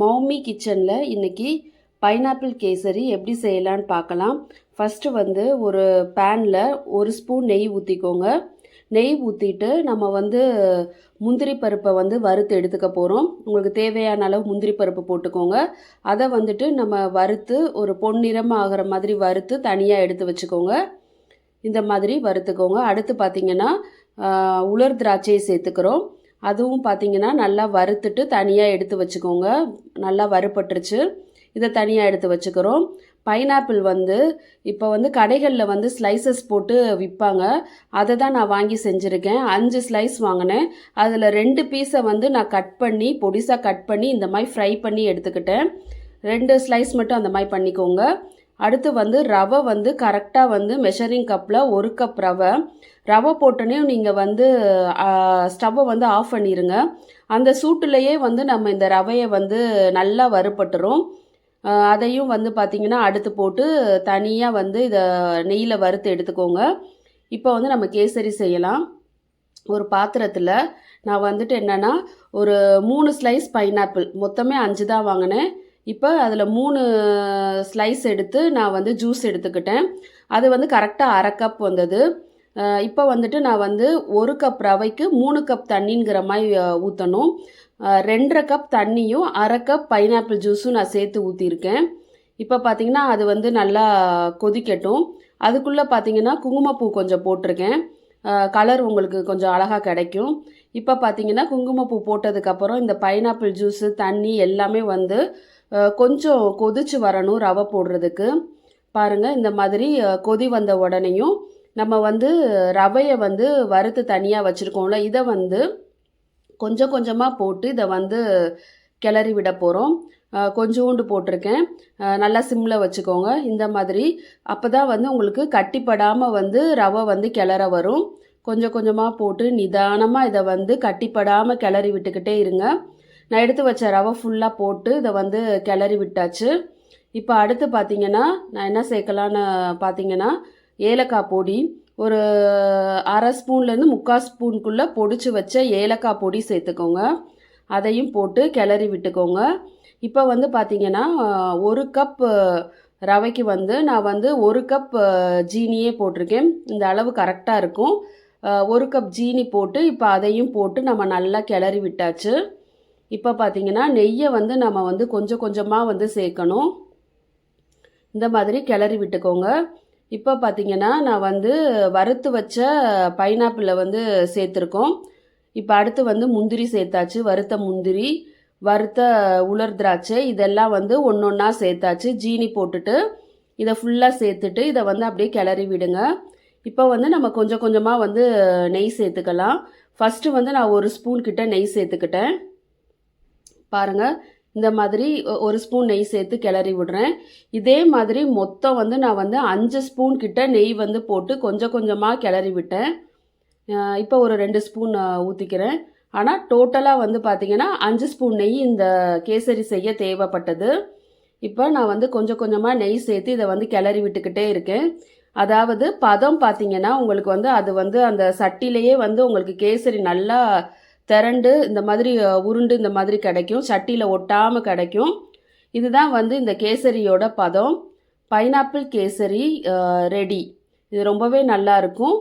மௌமி கிச்சனில் இன்றைக்கி பைனாப்பிள் கேசரி எப்படி செய்யலான்னு பார்க்கலாம். ஃபஸ்ட்டு வந்து ஒரு பேனில் ஒரு ஸ்பூன் நெய் ஊற்றிக்கோங்க நெய் ஊற்றிட்டு நம்ம வந்து முந்திரி பருப்பை வந்து வறுத்து எடுத்துக்க போகிறோம் உங்களுக்கு தேவையான அளவு முந்திரி பருப்பு போட்டுக்கோங்க. அதை வந்துட்டு நம்ம வறுத்து ஒரு பொன்னிறமாக ஆகிற மாதிரி வறுத்து தனியாக எடுத்து வச்சுக்கோங்க. இந்த மாதிரி வறுத்துக்கோங்க. அடுத்து பார்த்திங்கன்னா உலர் திராட்சையை சேர்த்துக்கிறோம். அதுவும் பார்த்தீங்கன்னா நல்லா வறுத்துட்டு தனியாக எடுத்து வச்சுக்கோங்க. நல்லா வறுபட்டுருச்சு. இதை தனியாக எடுத்து வச்சுக்கிறோம். பைனாப்பிள் வந்து இப்போ வந்து கடைகளில் வந்து ஸ்லைசஸ் போட்டு விற்பாங்க. அதை தான் நான் வாங்கி செஞ்சுருக்கேன். அஞ்சு ஸ்லைஸ் வாங்கினேன். அதில் ரெண்டு பீஸை வந்து நான் கட் பண்ணி பொடிசாக கட் பண்ணி இந்த மாதிரி ஃப்ரை பண்ணி எடுத்துக்கிட்டேன். ரெண்டு ஸ்லைஸ் மட்டும் அந்த மாதிரி பண்ணிக்கோங்க. அடுத்து வந்து ரவை வந்து கரெக்டாக வந்து மெஷரிங் கப்பில் ஒரு கப் ரவை. ரவை போட்டோன்னே நீங்கள் வந்து ஸ்டவ்வை வந்து ஆஃப் பண்ணிடுங்க அந்த சூட்டுலேயே வந்து நம்ம இந்த ரவையை வந்து நல்லா வறுபட்டுரும். அதையும் வந்து பார்த்திங்கன்னா அடுத்து போட்டு தனியாக வந்து இதை நெய்யில் வறுத்து எடுத்துக்கோங்க. இப்போ வந்து நம்ம கேசரி செய்யலாம். ஒரு பாத்திரத்தில் நான் வந்துட்டு என்னென்னா ஒரு மூணு ஸ்லைஸ் பைனாப்பிள் மொத்தமே அஞ்சு தான் வாங்கினேன். இப்போ அதில் மூணு ஸ்லைஸ் எடுத்து நான் வந்து ஜூஸ் எடுத்துக்கிட்டேன். அது வந்து கரெக்டாக அரை கப் வந்தது. இப்போ வந்துட்டு நான் வந்து ஒரு கப் ரவைக்கு மூணு கப் தண்ணிங்கிற மாதிரி ஊற்றணும் ரெண்டரை கப் தண்ணியும் அரை கப் பைனாப்பிள் ஜூஸும் நான் சேர்த்து ஊற்றிருக்கேன் இப்போ பார்த்தீங்கன்னா அது வந்து நல்லா கொதிக்கட்டும். அதுக்குள்ளே பார்த்தீங்கன்னா குங்குமப்பூ கொஞ்சம் போட்டிருக்கேன். கலர் உங்களுக்கு கொஞ்சம் அழகாக கிடைக்கும். இப்போ பார்த்தீங்கன்னா குங்குமப்பூ போட்டதுக்கப்புறம் இந்த பைனாப்பிள் ஜூஸு தண்ணி எல்லாமே வந்து கொஞ்சம் கொதிச்சு வரணும் ரவை போடுறதுக்கு. பாருங்கள் இந்த மாதிரி கொதி வந்த உடனேயும் நம்ம வந்து ரவையை வந்து வறுத்து தனியாக வச்சுருக்கோம்ல இதை வந்து கொஞ்சம் கொஞ்சமாக போட்டு இதை வந்து கிளறி விட போகிறோம் கொஞ்சோண்டு போட்டிருக்கேன். நல்லா சிம்மில் வச்சுக்கோங்க. இந்த மாதிரி அப்போ தான் வந்து உங்களுக்கு கட்டிப்படாமல் வந்து ரவை வந்து கிளற வரும். கொஞ்சம் கொஞ்சமாக போட்டு நிதானமாக இதை வந்து கட்டிப்படாமல் கிளறி விட்டுக்கிட்டே இருங்க. நான் எடுத்து வச்ச ரவை ஃபுல்லாக போட்டு இதை வந்து கிளறி விட்டாச்சு. இப்போ அடுத்து பார்த்தீங்கன்னா நான் என்ன சேர்க்கலான்னு பார்த்தீங்கன்னா ஏலக்காய் பொடி. ஒரு அரை ஸ்பூன்லேருந்து முக்கால் ஸ்பூனுக்குள்ளே பொடிச்சு வச்ச ஏலக்காய் பொடி சேர்த்துக்கோங்க. அதையும் போட்டு கிளறி விட்டுக்கோங்க. இப்போ வந்து பார்த்தீங்கன்னா ஒரு கப் ரவைக்கு வந்து நான் வந்து ஒரு கப் ஜீனியே போட்டிருக்கேன். இந்த அளவு கரெக்டாக இருக்கும். ஒரு கப் ஜீனி போட்டு இப்போ அதையும் போட்டு நம்ம நல்லா கிளறி விட்டாச்சு. இப்போ பார்த்தீங்கன்னா நெய்யை வந்து நம்ம வந்து கொஞ்சம் கொஞ்சமாக வந்து சேர்க்கணும். இந்த மாதிரி கிளறி விட்டுக்கோங்க. இப்போ பார்த்தீங்கன்னா நான் வந்து வறுத்து வச்ச பைனாப்பிளை வந்து சேர்த்துருக்கோம். இப்போ அடுத்து வந்து முந்திரி சேர்த்தாச்சு வறுத்த முந்திரி வறுத்த உலர் திராட்சை இதெல்லாம் வந்து ஒன்று ஒன்றா சேர்த்தாச்சு. ஜீனி போட்டுட்டு இதை ஃபுல்லாக சேர்த்துட்டு இதை வந்து அப்படியே கிளறி விடுங்க. இப்போ வந்து நம்ம கொஞ்சம் கொஞ்சமாக வந்து நெய் சேர்த்துக்கலாம். ஃபஸ்ட்டு வந்து நான் ஒரு ஸ்பூன் கிட்ட நெய் சேர்த்துக்கிட்டேன். பாருங்கள் இந்த மாதிரி ஒரு ஸ்பூன் நெய் சேர்த்து கிளறி விடுறேன். இதே மாதிரி மொத்தம் வந்து நான் வந்து அஞ்சு ஸ்பூன் கிட்ட நெய் வந்து போட்டு கொஞ்சம் கொஞ்சமாக கிளறி விட்டேன். இப்போ ஒரு ரெண்டு ஸ்பூன் ஊற்றிக்கிறேன் ஆனால் டோட்டலாக வந்து பார்த்திங்கன்னா அஞ்சு ஸ்பூன் நெய் இந்த கேசரி செய்ய தேவைப்பட்டது. இப்போ நான் வந்து கொஞ்சம் கொஞ்சமாக நெய் சேர்த்து இதை வந்து கிளறி விட்டுக்கிட்டே இருக்கேன். அதாவது பதம் பார்த்தீங்கன்னா உங்களுக்கு வந்து அது வந்து அந்த சட்டிலேயே வந்து உங்களுக்கு கேசரி நல்லா திரண்டு இந்த மாதிரி உருண்டு இந்த மாதிரி கிடைக்கும். சட்டியில் ஒட்டாமல் கிடைக்கும். இதுதான் வந்து இந்த கேசரியோட பதம். Pineapple kesari ready. இது ரொம்பவே நல்லா இருக்கும்.